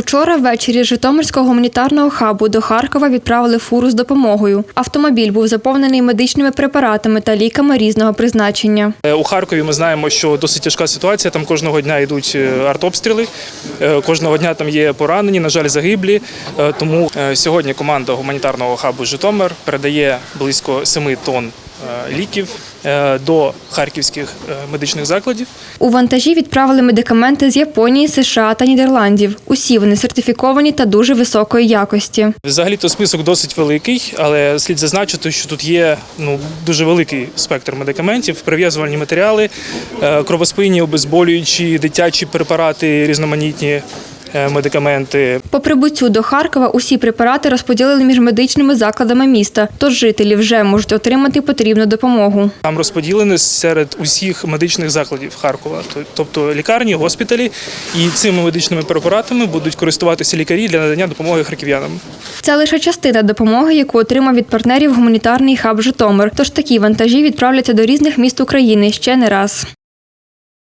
Учора ввечері з Житомирського гуманітарного хабу до Харкова відправили фуру з допомогою. Автомобіль був заповнений медичними препаратами та ліками різного призначення. Е, У Харкові ми знаємо, що досить тяжка ситуація. Там кожного дня йдуть е, артобстріли, е, кожного дня там є поранені, на жаль, загиблі. Тому сьогодні команда гуманітарного хабу Житомир передає близько 7 тонн ліків е, до харківських е, медичних закладів. У вантажі відправили медикаменти з Японії, США та Нідерландів. Усі вони сертифіковані та дуже високої якості. Взагалі то список досить великий, але слід зазначити, що тут є ну дуже великий спектр медикаментів, прив'язувальні матеріали, е, кровоспинні, обезболюючі, дитячі препарати, різноманітні е, медикаменти. По прибуттю до Харкова усі препарати розподілили між медичними закладами міста, тож жителі вже можуть отримати потрібну допомогу. Там розподілені серед усіх медичних закладів Харкова, тобто лікарні, госпіталі, і цими медичними препаратами будуть користуватися лікарі для надання допомоги харків'янам. Це лише частина допомоги, яку отримав від партнерів гуманітарний хаб Житомир. Тож такі вантажі відправляться до різних міст України ще не раз.